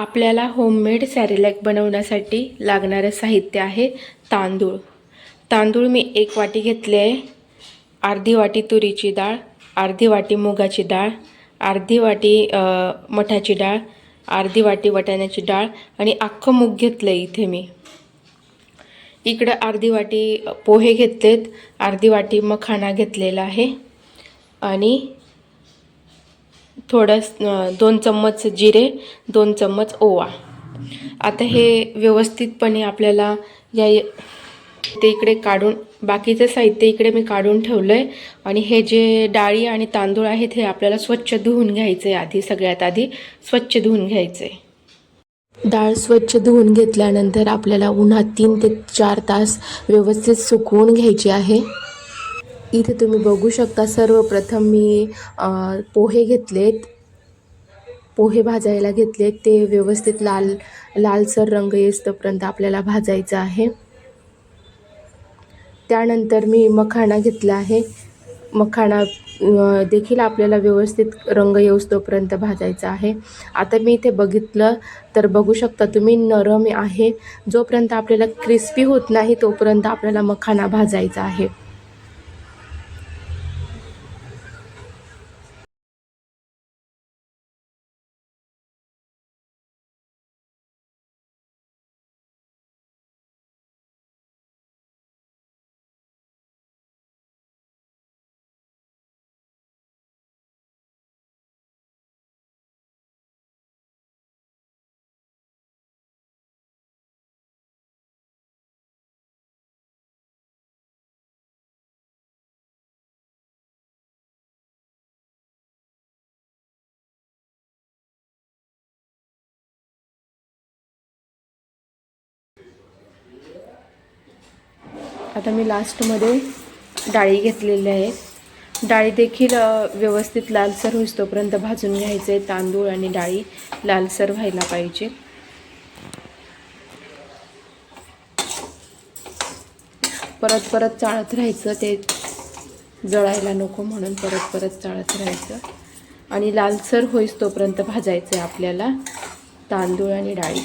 आपल्याला homemade Cerelac बनवण्यासाठी लागणारं साहित्य आहे तांदूळ. तांदूळ मी एक वाटी घेतले आहे. अर्धी वाटी तुरीची डाळ अर्धी वाटी मुगाची डाळ अर्धी वाटी मठाची डाळ अर्धी वाटी वाटाण्याची डाळ आणि अख्खं मूग घेतलं आहे इथे मी. इकडं अर्धी वाटी पोहे घेतलेत अर्धी वाटी मखाणा घेतलेला आहे आणि थोडं दोन चम्मच जिरे दोन चम्मच ओवा. आता हे व्यवस्थितपणे आपल्याला या ते इकडे काढून बाकीचं साहित्य इकडे मी काढून ठेवलं आहे आणि हे जे डाळी आणि तांदूळ आहेत हे आपल्याला स्वच्छ धुवून घ्यायचं आहे आधी सगळ्यात आधी स्वच्छ धुवून घ्यायचं आहे डाळ स्वच्छ धुवून घेतल्यानंतर आपल्याला उन्हात तीन ते चार तास व्यवस्थित सुकवून घ्यायची आहे. इथे तुम्ही बघू शकता सर्वप्रथम मी पोहे घेतलेत. पोहे भाजायला घेतलेत. ते व्यवस्थित लाल लालसर रंग येईस्तोपर्यंत आपल्याला भाजायचं आहे. त्यानंतर मी मखाणा घेतला आहे. मखाणा देखील आपल्याला व्यवस्थित रंग येऊस्तोपर्यंत भाजायचा आहे. आता मी इथे बघितलं तर बघू शकता तुम्ही नरम आहे. जोपर्यंत आपल्याला क्रिस्पी होत नाही तोपर्यंत आपल्याला मखाणा भाजायचा आहे. आता मी लास्टमध्ये डाळी घेतलेल्या आहेत डाळी देखील व्यवस्थित लालसर होईस्तोपर्यंत भाजून घ्यायचे. तांदूळ आणि डाळी लालसर व्हायला पाहिजे. परत परत चाळत राहायचं. ते जळायला नको म्हणून परत परत चाळत राहायचं. आणि लालसर होईस्तोपर्यंत भाजायचं आहे आपल्याला तांदूळ आणि डाळी.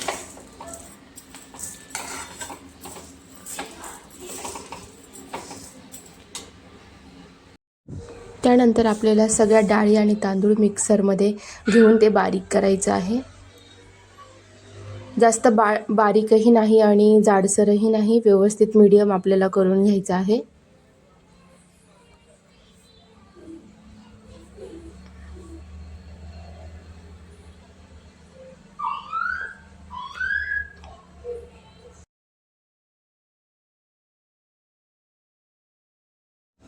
त्यानंतर आपल्याला सगळ्या डाळी आणि तांदूळ मिक्सरमध्ये घेऊन ते बारीक करायचं आहे. जास्त बा बारीकही नाही आणि जाडसरही नाही व्यवस्थित मीडियम आपल्याला करून घ्यायचं आहे.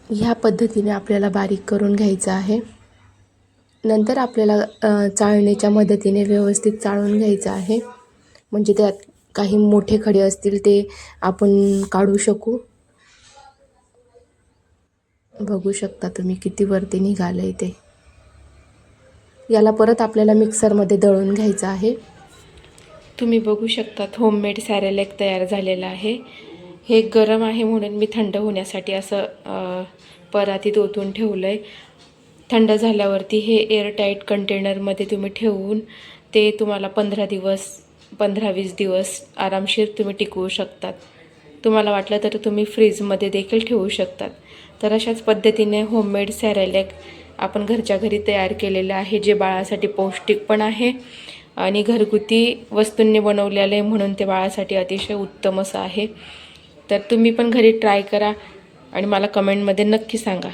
ह्या पद्धतीने आपल्याला बारीक करून घ्यायचं आहे. नंतर आपल्याला चाळणीच्या मदतीने व्यवस्थित चाळून घ्यायचं आहे. म्हणजे त्यात काही मोठे खडे असतील ते आपण काढू शकू. बघू शकता तुम्ही किती वरती निघालं आहे ते. याला परत आपल्याला मिक्सरमध्ये दळून घ्यायचं आहे. तुम्ही बघू शकतात होममेड सॅरेलेक तयार झालेलं आहे. हे गरम आहे म्हणून मी थंड होण्यासाठी असं परातीत ओतून ठेवलं आहे थंड झाल्यावरती हे एअरटाईट कंटेनरमध्ये तुम्ही ठेवून ते तुम्हाला पंधरा दिवस पंधरा वीस दिवस आरामशीर तुम्ही टिकवू शकतात. तुम्हाला वाटलं तर तुम्ही फ्रीजमध्ये देखील ठेवू शकतात. तर अशाच पद्धतीने होममेड सॅरेलॅक आपण घरच्या घरी तयार केलेलं आहे जे बाळासाठी पौष्टिक पण आहे आणि घरगुती वस्तूंनी बनवलेलं आहे म्हणून ते बाळासाठी अतिशय उत्तम असं आहे. तर तुम्ही पण घरी ट्राय करा आणि मला कमेंटमध्ये नक्की सांगा.